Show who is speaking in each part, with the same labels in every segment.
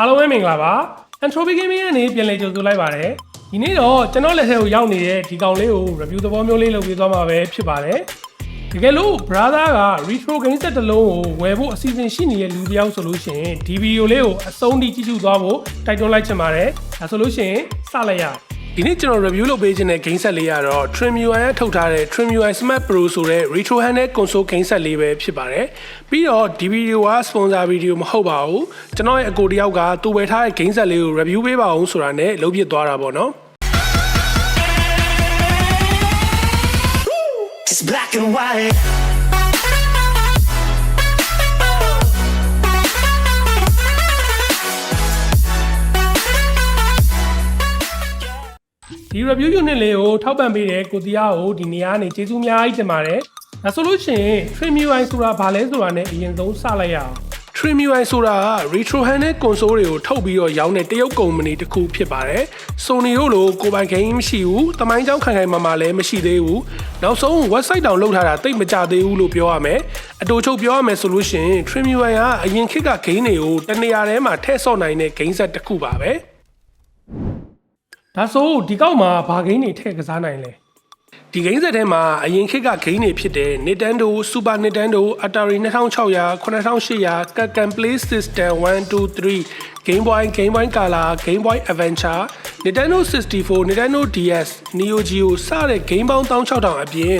Speaker 1: အားလုံးပဲမင်္ဂလာပါ Entropy Gaming ကနေပြန်လည်ကြိုဆိုလိုက်ပါတယ်ဒီနေ့တော့ကျွန်တော်လက်ထဲကိုရောက်နေတဲ့ဒီကောင်လေးကို review သဘောမျိုးလေးလုပ်ပေးသွားမှာပဲဖြစ်ပါတယ်တကယ်လို့ brother က retro game set တစ်လုံးကိုဝယ်ဖို့အစီအစဉ်ရှိနေတဲ့လူတစ်ယောက်ဆိုလို့ရှိရင်ဒီဗီဒီယိုလေးကိုအဆုံးထိကြည့်ရှုသွားဖို့တိုက်တွန်းလိုက်ချင်ပါတယ်ဒါဆိုလို့ရှိရင်စလိုက်ရအောင် ဒီနေ့ကျွန်တော် review လုပ်ပေးခြင်းတဲ့ game set လေးကတော့ Trim UI ကထုတ်ထားတဲ့ Trim UI Smart Pro ဆိုတဲ့ retro handheld console game set လေးပဲဖြစ်ပါတယ်။ပြီးတော့ဒီ video က sponsor video မဟုတ်ပါဘူး။ကျွန်တော်ရဲ့အကိုတယောက်ကသူဝယ်ထားတဲ့ game set လေးကို review ပေးပါအောင်ဆိုတာနဲ့လုပ်ပြသွားတာပေါ့နော်။
Speaker 2: It's black and white.
Speaker 1: ဒီ review unit လေးကိုထောက်ပံ့ပေးတဲ့ကိုတရားကိုဒီနေရာကနေကျေးဇူးအများကြီးတင်ပါတယ်။ဒါဆိုလို့ရှိရင် Trim UI ဆိုတာဘာလဲဆိုတာနဲ့အရင်ဆုံးစလိုက်ရအောင်။ Trim UI ဆိုတာက retro handheld console တွေကိုထုတ်ပြီးတော့ရောင်းတဲ့တရုတ်ကုမ္ပဏီတစ်ခုဖြစ်ပါတယ်။ Sony တို့လိုကိုယ်ပိုင် game မရှိဘူး။တမိုင်းကြောင်းခိုင်ခိုင်မာမာလည်းမရှိသေးဘူး။နောက်ဆုံး website တောင်လုပ်ထားတာတိတ်မကြသေးဘူးလို့ပြောရမယ်။အတူချုပ်ပြောရမယ်ဆိုလို့ရှိရင် Trim UI ကအရင်ခေတ်က game တွေကိုတနေရာထဲမှာထည့်ဆော့နိုင်တဲ့ game set တစ်ခုပါပဲ။ ဒါဆိုဒီကောက်မှာဘာဂိမ်းတွေထည့်ကစားနိုင်လဲ ဒီဂိမ်းဆက်ထဲမှာအရင်ခေတ်ကဂိမ်းတွေဖြစ်တဲ့ Nintendo, Super Nintendo, Atari 2600, 9800, Capcom Play System 1 2 3, Game Boy, Game Boy Color, Game Boy Adventure, Nintendo 64, Nintendo DS, Neo Geo စတဲ့ game ပေါင်း16000အပြင်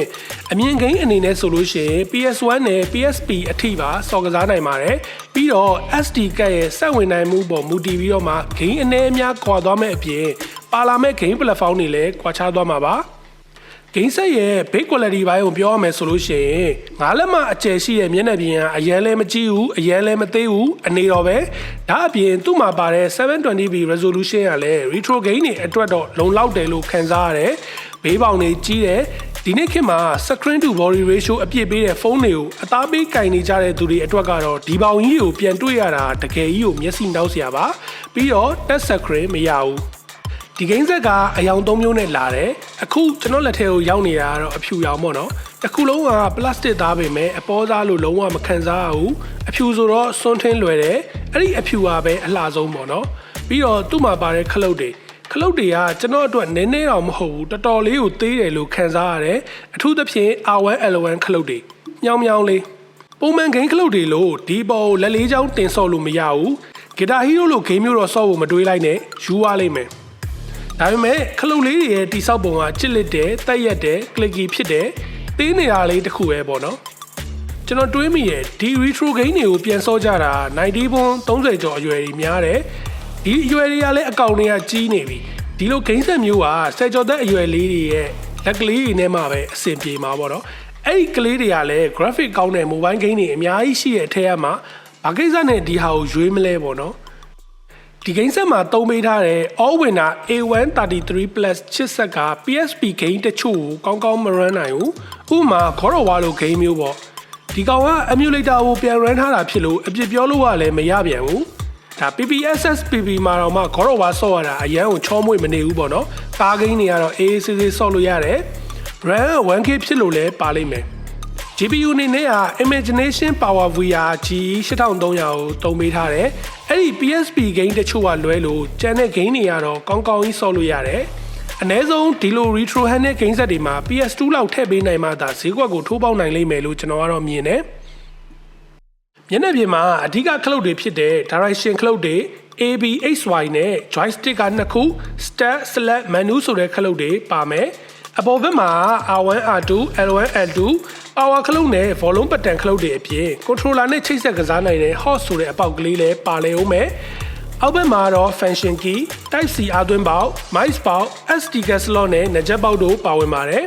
Speaker 1: အမြင့်ဂိမ်းအနေနဲ့ဆိုလို့ရှိရင် PS1 နဲ့ PSP အထိပါစော်ကစားနိုင်ပါတယ်ပြီးတော့ SD ကတ်ရဲ့စက်ဝင်နိုင်မှုပေါ်မူတည်ပြီးတော့မှဂိမ်းအနေအများကွာသွားမဲ့အပြင်ပါလာမဲ့ game platform တွေလည်းကွာခြားသွားမှာပါ ဂိမ်းဆက်ရဲ့ big quality ဘိုင်းကိုပြောရမယ်ဆိုလို့ရှိရင်ငါးလက်မအကျယ်ရှိတဲ့မျက်နှာပြင်ကအရန်လည်းမကြည့်ဘူးအရန်လည်းမသေးဘူးအနေတော့ပဲဒါအပြင်သူ့မှာပါတဲ့ 720p resolution ကလည်း retro game တွေအတွက်တော့လုံလောက်တယ်လို့ခံစားရတယ်ဘေးပေါင်တွေကြီးတယ်ဒီနေ့ခေတ်မှာ screen to body ratio အပြည့်ပေးတဲ့ဖုန်းတွေကိုအသားပေးကင်နေကြတဲ့သူတွေအတွက်ကတော့ဒီပေါင်ကြီးကိုပြန်တွေ့ရတာတကယ်ကြီးကိုမျက်စိနှောက်စရာပါပြီးတော့ touch screen မရဘူး ဒီဂိမ်းဆက်ကအယောင်၃မျိုးနဲ့လာတယ်အခုကျွန်တော်လက်ထဲကိုရောက်နေတာကတော့အဖြူရောင်ပေါ့နော်တစ်ခုလုံးကပလတ်စတစ်သားပဲမဲ့အပေါ်သားလို့လုံးဝမခံစားရဘူးအဖြူဆိုတော့စွန်းထင်းလွယ်တယ်အဲ့ဒီအဖြူကပဲအလှဆုံးပေါ့နော်ပြီးတော့သူ့မှာပါတဲ့ခလုတ်တွေခလုတ်တွေကကျွန်တော်အတွက်နည်းနည်းတော့မဟုတ်ဘူးတော်တော်လေးကိုသေးတယ်လို့ခံစားရတယ်အထူးသဖြင့် R1 L1 ခလုတ်တွေညောင်ညောင်လေးပုံမှန်ဂိမ်းခလုတ်တွေလို့ဒီပေါ်ကိုလက်လေးချောင်းတင်ဆော့လို့မရဘူးဂီတာဟီးရိုးလိုဂိမ်းမျိုးတော့ဆော့ဖို့မတွေးလိုက်နဲ့ယူရလိမ့်မယ် ဒါပေမဲ့ခလုတ်လေးတွေရဲ့တိဆောက်ပုံကချစ်လက်တယ်တက်ရက်တယ်ကလစ်ကီဖြစ်တယ်သေးနေတာလေးတစ်ခုပဲပေါ့နော်ကျွန်တော်တွေးမိရဲ့ဒီ retro game တွေကိုပြန်စောကြတာ90ဘွန်း30ကျော်အရွယ်တွေများတယ်ဒီအရွယ်တွေကလည်းအကောင်တွေကကြီးနေပြီဒီလို game set မျိုးကဆယ်ကျော်သက်အရွယ်လေးတွေရဲ့လက်ကလေးတွေနဲ့မှပဲအဆင်ပြေမှာပေါ့နော်အဲ့ဒီကလေးတွေကလည်း graphic ကောင်းတဲ့ mobile game တွေအများကြီးရှိတဲ့အထက်အမှာဘာကိစ္စနဲ့ဒီဟာကိုရွေးမလဲပေါ့နော် ဒီဂိမ်းဆက်မှာသုံးပေးထားတဲ့ All Winner A133 Plus ချစ်ဆက်က PSP ဂိမ်းတချို့ကိုကောင်းကောင်းမ run နိုင်ဘူးဥပမာ God of War လိုဂိမ်းမျိုးပေါ့ဒီကောင်က emulator ကိုပြန် run ထားတာဖြစ်လို့အပြစ်ပြောလို့ကလည်းမရပြန်ဘူးဒါ PPSS PP မှာတော့မှ God of War ဆော့ရတာအရန်ကိုချောမွေ့မနေဘူးပေါ့နော်ကားဂိမ်းတွေကတော့ AACC ဆော့လို့ရတယ် RAM 1K ဖြစ်လို့လည်းပါလိမ့်မယ် GPU အနေနဲ့က Imagination Power VR GE 8300ကိုတုံးပေးထားတယ်။အဲ့ဒီ PSP game တချို့ကလွဲလို့ကျန်တဲ့ game တွေကတော့ကောင်းကောင်းကြီးဆော့လို့ရတယ်။အ ਨੇ ဆုံးဒီလို retro hand နဲ့ game set တွေမှာ PS2 လောက်ထည့်ပေးနိုင်မှသာဈေးကွက်ကိုထိုးပေါက်နိုင်လိမ့်မယ်လို့ကျွန်တော်ကတော့မြင်တယ်။မျက်နှာပြင်မှာအဓိကခလုတ်တွေဖြစ်တဲ့ direction ခလုတ်တွေ AB XY နဲ့ joystick ကနှစ်ခု start select menu ဆိုတဲ့ခလုတ်တွေပါမယ်။အပေါ်ဘက်မှာ R1 R2 L1 L2 power ခလုတ်နဲ့ volume button ခလုတ်တွေအပြင် controller နဲ့ချိတ်ဆက်ကစားနိုင်တဲ့ hot ဆိုတဲ့အပေါက်ကလေးလည်းပါလေဦးမယ်။အောက်ဘက်မှာတော့ function key, type C အားသွင်းပေါက် mice ပေါက် SD card slot နဲ့နှာချက်ပေါက်တို့ပါဝင်ပါတယ်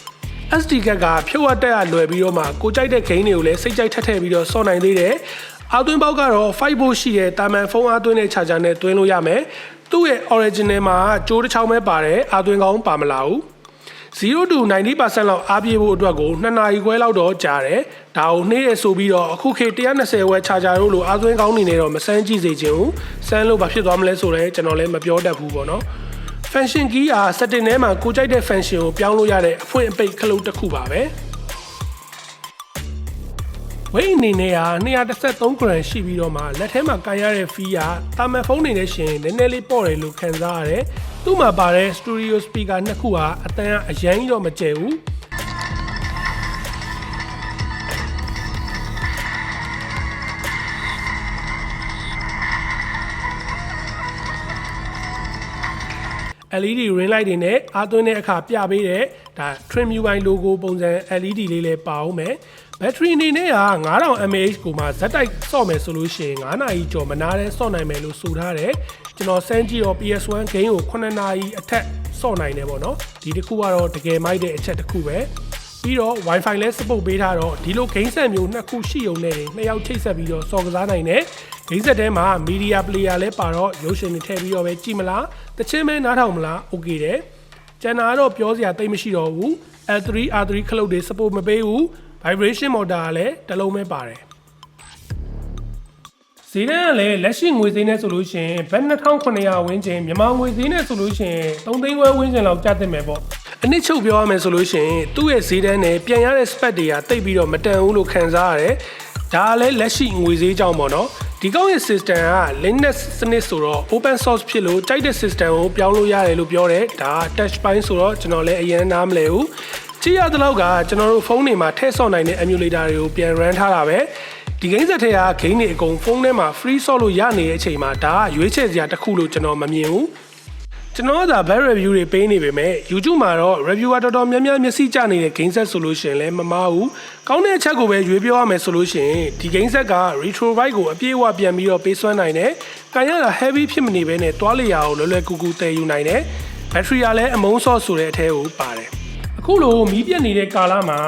Speaker 1: ။ SD ကတ်ကဖြုတ်အပ်တက်အလွယ်ပြီးတော့မှကိုကြိုက်တဲ့ဂိမ်းတွေကိုလည်းစိတ်ကြိုက်ထက်ထည့်ပြီးတော့စော့နိုင်သေးတယ်။အာသွင်းပေါက်ကတော့5 volt ရှိတဲ့တာမန်ဖုန်းအားသွင်းတဲ့ charger နဲ့သွင်းလို့ရမယ်။သူ့ရဲ့ original မှာကြိုးတစ်ချောင်းပဲပါတယ်အာသွင်းကောင်းပါမလာဘူး။ 0 to 90%လောက်အားပြေဖို့အတွက်ကို2နာရီခွဲလောက်တော့ကြာတယ်။ဒါကိုနှေးရဆိုပြီးတော့အခုခေတ်120ဝက် charger တို့လိုအားသွင်းကောင်းနေနေတော့မစမ်းကြည့်စေချင်ဘူး။စမ်းလို့ဘာဖြစ်သွားမလဲဆိုတော့ကျွန်တော်လည်းမပြောတတ်ဘူးပေါ့နော်။ function key အား setting ထဲမှာကိုကြိုက်တဲ့ function ကိုပြောင်းလို့ရတဲ့အဖွင့်အပိတ်ခလုတ်တစ်ခုပါပဲ။ဝိတ်အနေနဲ့က213 gram ရှိပြီးတော့မှလက်ထဲမှာကန်ရတဲ့ fee ကတာမန်ဖုန်းနေနဲ့ရှင်နည်းနည်းလေးပေါ့တယ်လို့ခံစားရတယ် သူ့မှာပါတဲ့ studio speaker နှစ်ခုဟာအတန်းအရန်ကြီးတော့မကျဲဘူး LED ring light တွေနဲ့အားသွင်းတဲ့အခါပြပေးတဲ့ဒါ trim UI logo ပုံစံ LED လေးလည်းပါအောင်မယ်။ battery အနေနဲ့က9000 mAh ကိုမှဇက်တိုက်ဆော့မယ်ဆိုလို့ရှိရင်9နာရီကျော်မနာတဲ့ဆော့နိုင်မယ်လို့ဆိုထားတယ်။ကျွန်တော်စမ်းကြည့်တော့ PS1 game ကို9နာရီအထက်ဆော့နိုင်တယ်ပေါ့နော်။ဒီတစ်ခုကတော့တကယ်မိုက်တဲ့အချက်တစ်ခုပဲ။ပြီးတော့ Wi-Fi လည်း support ပေးထားတော့ဒီလို game set မျိုးနှစ်ခုရှိုံနဲ့နှစ်ယောက်ချိတ်ဆက်ပြီးတော့စော်ကစားနိုင်တယ်။ game set ထဲမှာ media player လည်းပါတော့ရုပ်ရှင်တွေထည့်ပြီးတော့ပဲကြည့်မလားတချင်းမဲနားထောင်မလား okay တယ်။ကျန်တာကတော့ပြောစရာတိတ်မရှိတော့ဘူး။ L3 R3 ခလုတ်တွေ support မပေးဘူး။ vibration motor ကလည်းတစ်လုံးပဲပါတယ်။ဈေးတန်းကလည်းလက်ရှိငွေဈေးနဲ့ဆိုလို့ရှိရင်ဘတ်2900ဝန်းကျင်မြန်မာငွေဈေးနဲ့ဆိုလို့ရှိရင်3သိန်းခွဲဝန်းကျင်လောက်ကျသင့်မယ်ပေါ့အနည်းချုပ်ပြောရမယ်ဆိုလို့ရှိရင်သူ့ရဲ့ဈေးတန်းနဲ့ပြန်ရတဲ့ spec တွေကတိတ်ပြီးတော့မတန်ဘူးလို့ခံစားရတယ်ဒါကလည်းလက်ရှိငွေဈေးကြောင့်ပေါ့နော်ဒီကောင်းရဲ့ system က Linux စနစ်ဆိုတော့ open source ဖြစ်လို့ကြိုက်တဲ့ system ကိုပြောင်းလို့ရတယ်လို့ပြောတယ်ဒါ touch ပိုင်းဆိုတော့ကျွန်တော်လည်းအရင်နားမလဲဘူး ကြည့်ရတဲ့လောက်ကကျွန်တော်တို့ဖုန်းတွေမှာထည့်ဆော့နိုင်တဲ့ emulator တွေကိုပြန် run ထားတာပဲဒီ game set ထဲက game တွေအကုန်ဖုန်းထဲမှာ free ဆော့လို့ရနေတဲ့အချိန်မှာဒါကရွေးချယ်စရာတစ်ခုလို့ကျွန်တော်မမြင်ဘူးကျွန်တော်ကဒါ bad review တွေပေးနေပေမဲ့ YouTube မှာတော့ reviewer တော်တော်များများမျက်စိကျနေတဲ့ game set solution လည်းမမားဘူး။ကောင်းတဲ့အချက်ကိုပဲရွေးပြောရမယ်ဆိုလို့ရှိရင်ဒီ game set က retro vibe ကိုအပြည့်အဝပြန်ပြီးတော့ပေးစွမ်းနိုင်တယ်။ကန်ရတာ heavy ဖြစ်မနေဘဲနဲ့တွားလျာကိုလွယ်လွယ်ကူကူတည်ယူနိုင်တယ်။ battery ကလည်းအမုန်းဆော့ဆိုတဲ့အထဲကိုပါတယ်။ အခုလိုမီးပြတ်နေတဲ့ကာလမှာ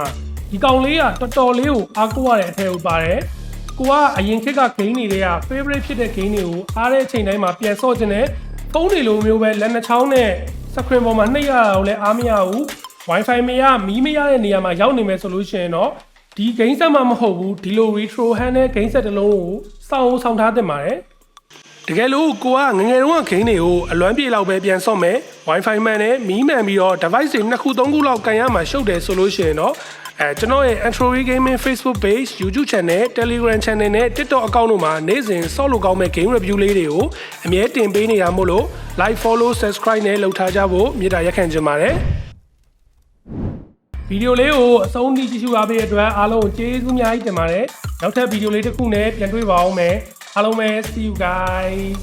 Speaker 1: ဒီကောင်လေးကတော်တော်လေးကိုအားကိုးရတဲ့အထဲကိုပါတယ်။ကိုကအရင်ခေတ်က game တွေက favorite ဖြစ်တဲ့ game တွေကိုအားတဲ့အချိန်တိုင်းမှာပြန်ဆော့ခြင်းနဲ့ဖုန်းတွေလိုမျိုးပဲလက်နှချောင်းနဲ့ screen ပေါ်မှာနှိပ်ရတာကိုလည်းအားမရဘူး Wi-Fi မရမီးမရတဲ့နေရာမှာရောက်နေမယ်ဆိုလို့ရှိရင်တော့ဒီ game set မှမဟုတ်ဘူးဒီလို retro hand နဲ့ game set တစ်လုံးကိုစောင်းဆောင်ထားတင်ပါတယ် တကယ်လို့ကိုကငငယ်တုန်းက game တွေကိုအလွမ်းပြေလောက်ပဲပြန်ဆော့မယ် Wi-Fi မှန်နဲ့မီးမှန်ပြီးတော့ device တွေနှစ်ခုသုံးခုလောက်ကန်ရမှာရှုပ်တယ်ဆိုလို့ရှိရင်တော့အဲကျွန်တော်ရဲ့ Android Gaming Facebook Page YouTube Channel Telegram Channel နဲ့ TikTok account တို့မှာနေ့စဉ်ဆော့လို့ကောင်းမဲ့ game review လေးတွေကိုအမြဲတင်ပေးနေတာမို့လို့ like follow subscribe နဲ့လုပ်ထားကြဖို့မေတ္တာရက်ခံချင်ပါတယ်ဗီဒီယိုလေးကိုအဆုံးထိကြည့်ရှုအားပေးတဲ့အတွက်အားလုံးကိုကျေးဇူးအများကြီးတင်ပါတယ်နောက်ထပ်ဗီဒီယိုလေးတစ်ခုနဲ့ပြန်တွေ့ပါအောင်မယ် အားလုံးပဲ see you guys